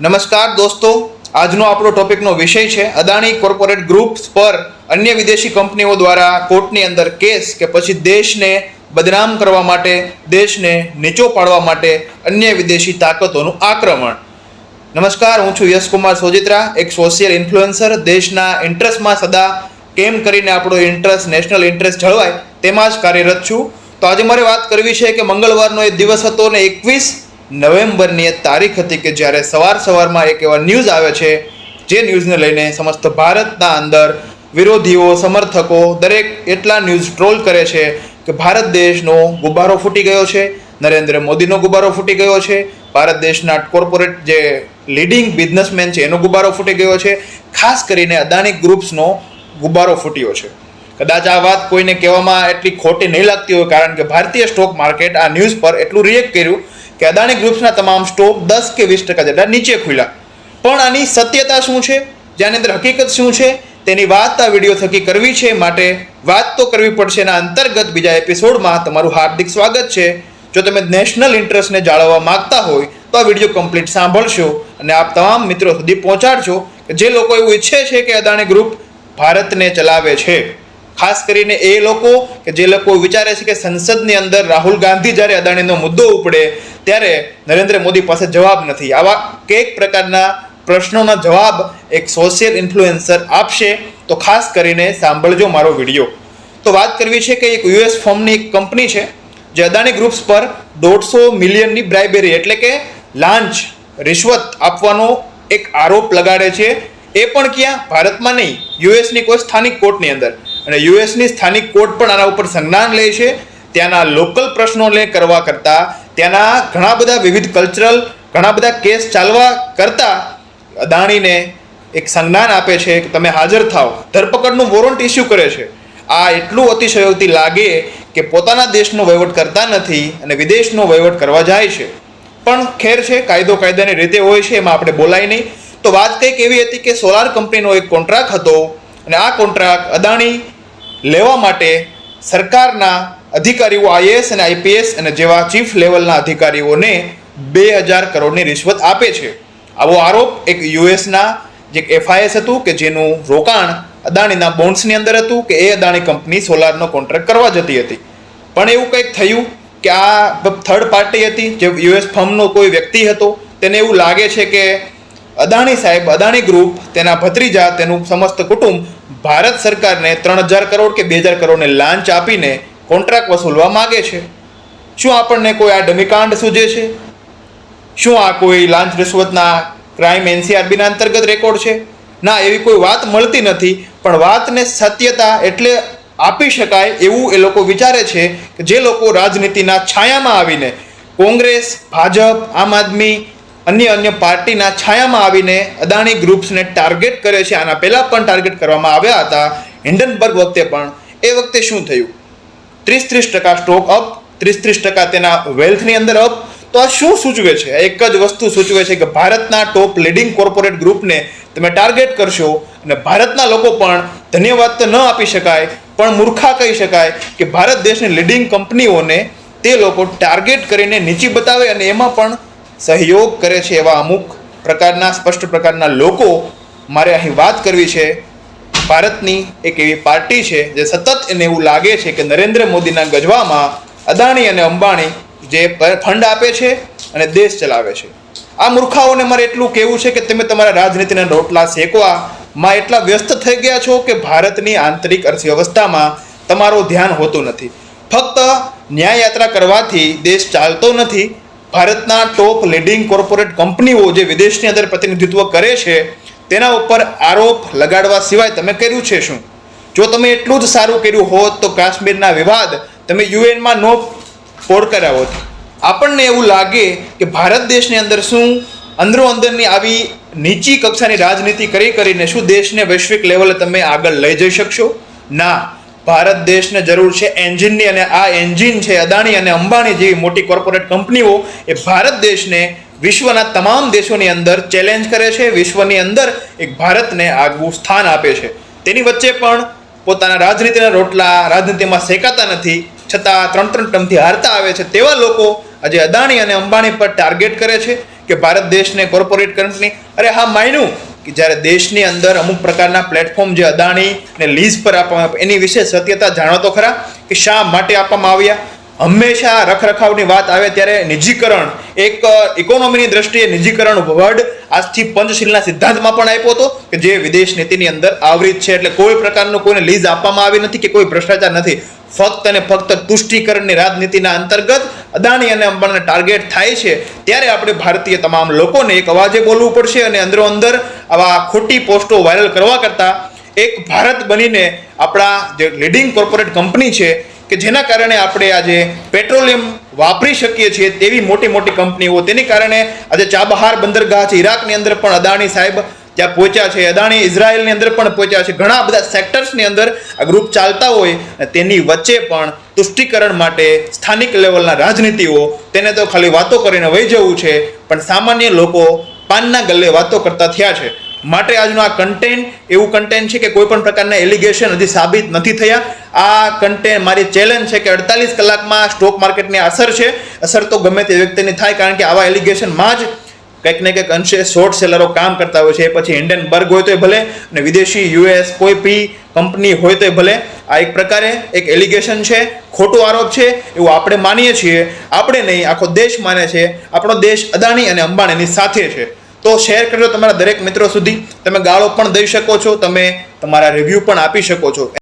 નમસ્કાર દોસ્તો, આજનો આપણો ટોપિકનો વિષય છે અદાણી કોર્પોરેટ ગ્રુપ્સ પર અન્ય વિદેશી કંપનીઓ દ્વારા કોર્ટની અંદર કેસ કે પછી દેશને બદનામ કરવા માટે, દેશને નીચો પાડવા માટે અન્ય વિદેશી તાકાતોનું આક્રમણ. નમસ્કાર, હું છું યશકુમાર સોજિત્રા, એક સોશિયલ ઇન્ફ્લુએન્સર. દેશના ઇન્ટરેસ્ટમાં સદા કેમ કરીને આપણો ઇન્ટરેસ્ટ, નેશનલ ઇન્ટરેસ્ટ જળવાય તેમાં જ કાર્યરત છું. તો આજે મારે વાત કરવી છે કે મંગળવારનો એ દિવસ હતો ને એકવીસ નવેમ્બરની તારીખ હતી કે જ્યારે સવાર સવારમાં એક એવા ન્યૂઝ આવે છે, જે ન્યૂઝને લઈને સમસ્ત ભારતના અંદર વિરોધીઓ, સમર્થકો દરેક એટલા ન્યૂઝ ટ્રોલ કરે છે કે ભારત દેશનો ગુબ્બારો ફૂટી ગયો છે, નરેન્દ્ર મોદીનો ગુબ્બારો ફૂટી ગયો છે, ભારત દેશના કોર્પોરેટ જે લીડિંગ બિઝનેસમેન છે, એનો ગુબ્બારો ફૂટી ગયો છે, ખાસ કરીને અદાણી ગ્રુપ્સનો ગુબ્બારો ફૂટ્યો છે. કદાચ આ વાત કોઈને કહેવામાં એટલી ખોટી નહીં લાગતી હોય, કારણ કે ભારતીય સ્ટોક માર્કેટ આ ન્યૂઝ પર એટલું રિએક્ટ કર્યું કે અદાણી ગ્રુપ્સના તમામ સ્ટોક દસ કે વીસ ટકા જેટલા નીચે ખુલ્યા. પણ આની સત્યતા શું છે? જેની અંદર હકીકત શું છે? તેની વાત આ વીડિયો થકી કરવી છે. માટે વાત તો કરવી પડશે. એના અંતર્ગત બીજા એપિસોડમાં તમારું હાર્દિક સ્વાગત છે. જો તમે નેશનલ ઇન્ટરેસ્ટને જાળવવા માગતા હોય, તો આ વીડિયો કમ્પ્લીટ સાંભળશો અને આપ તમામ મિત્રો સુધી પહોંચાડશો જે લોકો એવું ઈચ્છે છે કે અદાણી ગ્રુપ ભારતને ચલાવે છે. ખાસ કરીને એ લોકો કે જે લોકો વિચારે છે કે સંસદની અંદર રાહુલ ગાંધી જ્યારે અદાણીનો મુદ્દો ઉપડે ત્યારે નરેન્દ્ર મોદી પાસે જવાબ નથી. આવા કંઈક પ્રકારના પ્રશ્નોના જવાબ એક સોશિયલ ઇન્ફ્લુએન્સર આપશે. તો ખાસ કરીને સાંભળજો મારો વીડિયો. તો વાત કરવી છે કે એક યુએસ ફોર્મની એક કંપની છે, જે અદાણી ગ્રુપ્સ પર દોઢસો મિલિયનની બ્રાઇબેરી એટલે કે લાંચ, રિશ્વત આપવાનો એક આરોપ લગાડે છે. એ પણ ક્યાં? ભારતમાં નહીં. યુએસની કોઈ સ્થાનિક કોર્ટની અંદર. અને યુએસની સ્થાનિક કોર્ટ પણ આના ઉપર સંજ્ઞાન લે છે. ત્યાંના લોકલ પ્રશ્નોને કરવા કરતાં, ત્યાંના ઘણા બધા વિવિધ કલ્ચરલ ઘણા બધા કેસ ચાલવા કરતાં અદાણીને એક સંજ્ઞાન આપે છે કે તમે હાજર થાઓ. ધરપકડનું વોરંટ ઇસ્યુ કરે છે. આ એટલું અતિશયોક્તિ લાગે કે પોતાના દેશનો વહીવટ કરતા નથી અને વિદેશનો વહીવટ કરવા જાય છે. પણ ખેર છે, કાયદો કાયદાની રીતે હોય છે, એમાં આપણે બોલાય નહીં. તો વાત કંઈક એવી હતી કે સોલાર કંપનીનો એક કોન્ટ્રાક્ટ હતો અને આ કોન્ટ્રાક્ટ અદાણી લેવા માટે સરકારના અધિકારીઓ આઈએએસ અને આઈપીએસ અને જેવા ચીફ લેવલના અધિકારીઓને બે હજાર કરોડની રિશ્વત આપે છે. આવો આરોપ એક યુએસના જે એફઆઈએસ હતું કે જેનું રોકાણ અદાણીના બોન્ડ્સની અંદર હતું કે એ અદાણી કંપની સોલારનો કોન્ટ્રાક્ટ કરવા જતી હતી. પણ એવું કંઈક થયું કે આ થર્ડ પાર્ટી હતી, જે યુએસ ફર્મનો કોઈ વ્યક્તિ હતો, તેને એવું લાગે છે કે અદાણી સાહેબ, અદાણી ગ્રુપ તેના ભત્રીજા, તેનું સમસ્ત કુટુંબ ભારત સરકારને ત્રણ હજાર કરોડ કે બે હજાર કરોડને લાંચ આપીને કોન્ટ્રાક્ટ વસૂલવા માગે છે. શું આપણને કોઈ આ ડમીકાંડ સૂજે છે? શું આ કોઈ લાંચ રિશ્વતના ક્રાઇમ એનસીઆરબીના અંતર્ગત રેકોર્ડ છે? ના, એવી કોઈ વાત મળતી નથી, પણ વાતને સત્યતા એટલે આપી શકાય એવું એ લોકો વિચારે છે કે જે લોકો રાજનીતિના છાયામાં આવીને કોંગ્રેસ, ભાજપ, આમ આદમી અન્ય અન્ય પાર્ટીના છાયામાં આવીને અદાણી ગ્રુપ્સને ટાર્ગેટ કરે છે. આના પહેલાં પણ ટાર્ગેટ કરવામાં આવ્યા હતા. હિન્ડનબર્ગ વખતે પણ એ વખતે શું થયું? ત્રીસ ત્રીસ ટકા સ્ટોક અપ ત્રીસ ત્રીસ ટકા તેના વેલ્થની અંદર અપ. તો આ શું સૂચવે છે? એક જ વસ્તુ સૂચવે છે કે ભારતના ટોપ લીડિંગ કોર્પોરેટ ગ્રુપને તમે ટાર્ગેટ કરશો અને ભારતના લોકો પણ ધન્યવાદ તો ન આપી શકાય, પણ મૂર્ખા કહી શકાય કે ભારત દેશની લીડિંગ કંપનીઓને તે લોકો ટાર્ગેટ કરીને નીચી બતાવે અને એમાં પણ સહયોગ કરે છે એવા અમુક પ્રકારના, સ્પષ્ટ પ્રકારના લોકો મારે અહીં વાત કરવી છે. ભારતની એક એવી પાર્ટી છે જે સતત એને એવું લાગે છે કે નરેન્દ્ર મોદીના ગજવામાં અદાણી અને અંબાણી જે ફંડ આપે છે અને દેશ ચલાવે છે. આ મૂર્ખાઓને મારે એટલું કહેવું છે કે તમે તમારા રાજનીતિના રોટલા શેકવામાં એટલા વ્યસ્ત થઈ ગયા છો કે ભારતની આંતરિક અર્થવ્યવસ્થામાં તમારું ધ્યાન હોતું નથી. ફક્ત ન્યાયયાત્રા કરવાથી દેશ ચાલતો નથી ભારતના ટોપ લીડિંગ કોર્પોરેટ કંપનીઓ જે વિદેશની અંદર પ્રતિનિધિત્વ કરે છે, તેના ઉપર આરોપ લગાડવા સિવાય તમે કર્યું છે શું? જો તમે એટલું જ સારું કર્યું હોત તો કાશ્મીરના વિવાદ તમે યુએનમાં નો પોડ હોત. આપણને એવું લાગે કે ભારત દેશની અંદર શું અંદરો અંદરની આવી નીચી કક્ષાની રાજનીતિ કરી કરીને શું દેશને વૈશ્વિક લેવલે તમે આગળ લઈ જઈ શકશો? ના. ભારત દેશને જરૂર છે એન્જિનની અને આ એન્જિન છે અદાણી અને અંબાણી જેવી મોટી કોર્પોરેટ કંપનીઓ એ ભારત દેશને વિશ્વના તમામ દેશોની અંદર ચેલેન્જ કરે છે, વિશ્વની અંદર એક ભારતને આગવું સ્થાન આપે છે. તેની વચ્ચે પણ પોતાના રાજનીતિના રોટલા રાજનીતિમાં શેકાતા નથી, છતાં ત્રણ ત્રણ ટર્મથી હારતા આવે છે તેવા લોકો આજે અદાણી અને અંબાણી પર ટાર્ગેટ કરે છે કે ભારત દેશને કોર્પોરેટ કરંટની અરે હા માન્યું કે જ્યારે દેશની અંદર અમુક પ્રકારના પ્લેટફોર્મ જે અદાણી ને લીઝ પર આપવામાં એની વિશે સત્યતા જાણો તો ખરા કે શા માટે આપવામાં આવ્યા? હંમેશા રખરખાવની વાત આવે ત્યારે નિજીકરણ, એક ઇકોનોમીની દ્રષ્ટિએ નિજીકરણ વર્ડ આજથી પંચશીલના સિદ્ધાંતમાં પણ આપ્યો હતો કે જે વિદેશ નીતિની અંદર આવરિત છે. એટલે કોઈ પ્રકારનું કોઈને લીઝ આપવામાં આવી નથી કે કોઈ ભ્રષ્ટાચાર નથી. ફક્ત અને ફક્ત તુષ્ટિકરણની રાજનીતિના અંતર્ગત અદાણી અને અંબાણીને ટાર્ગેટ થાય છે, ત્યારે આપણે ભારતીય તમામ લોકોને એક અવાજે બોલવું પડશે અને અંદરો અંદર આવા ખોટી પોસ્ટો વાયરલ કરવા કરતાં એક ભારત બનીને આપણા જે લીડિંગ કોર્પોરેટ કંપની છે, કે જેના કારણે આપણે આજે પેટ્રોલિયમ વાપરી શકીએ છીએ તેવી મોટી મોટી કંપનીઓ તેની કારણે આજે ચાબહાર બંદરગાહ છે, ઈરાકની અંદર પણ અદાણી સાહેબ ત્યાં પહોંચ્યા છે. અદાણી ઇઝરાયલની અંદર પણ પહોંચ્યા છે. ઘણા બધા સેક્ટર્સની અંદર આ ગ્રુપ ચાલતા હોય તેની વચ્ચે પણ તુષ્ટિકરણ માટે સ્થાનિક લેવલના રાજનીતિઓ તેને તો ખાલી વાતો કરીને વહી જવું છે, પણ સામાન્ય લોકો પાનના ગલ્લે વાતો કરતા થયા છે. માટે આજનું આ કન્ટેન્ટ એવું કન્ટેન્ટ છે કે કોઈ પણ પ્રકારના એલિગેશન હજી સાબિત નથી થયા. આ કન્ટેન્ટ મારી ચેલેન્જ છે કે અડતાલીસ કલાકમાં સ્ટોક માર્કેટની અસર છે. અસર તો ગમે તે વ્યક્તિની થાય, કારણ કે આવા એલિગેશનમાં જ કંઈક ને કંઈક અંશે શોર્ટ સેલરો કામ કરતા હોય છે, એ પછી હિન્ડનબર્ગ હોય તોય ભલે અને વિદેશી યુએસ કોઈ પી કંપની હોય તોય ભલે. આ એક પ્રકારે એક એલિગેશન છે, ખોટો આરોપ છે, એવું આપણે માનીએ છીએ. આપણે નહીં, આખો દેશ માને છે. આપણો દેશ અદાણી અને અંબાણીની સાથે છે. તો શેર કરજો તમારા દરેક મિત્રો સુધી. તમે ગાળો પણ દઈ શકો છો, તમે તમારા રિવ્યૂ પણ આપી શકો છો.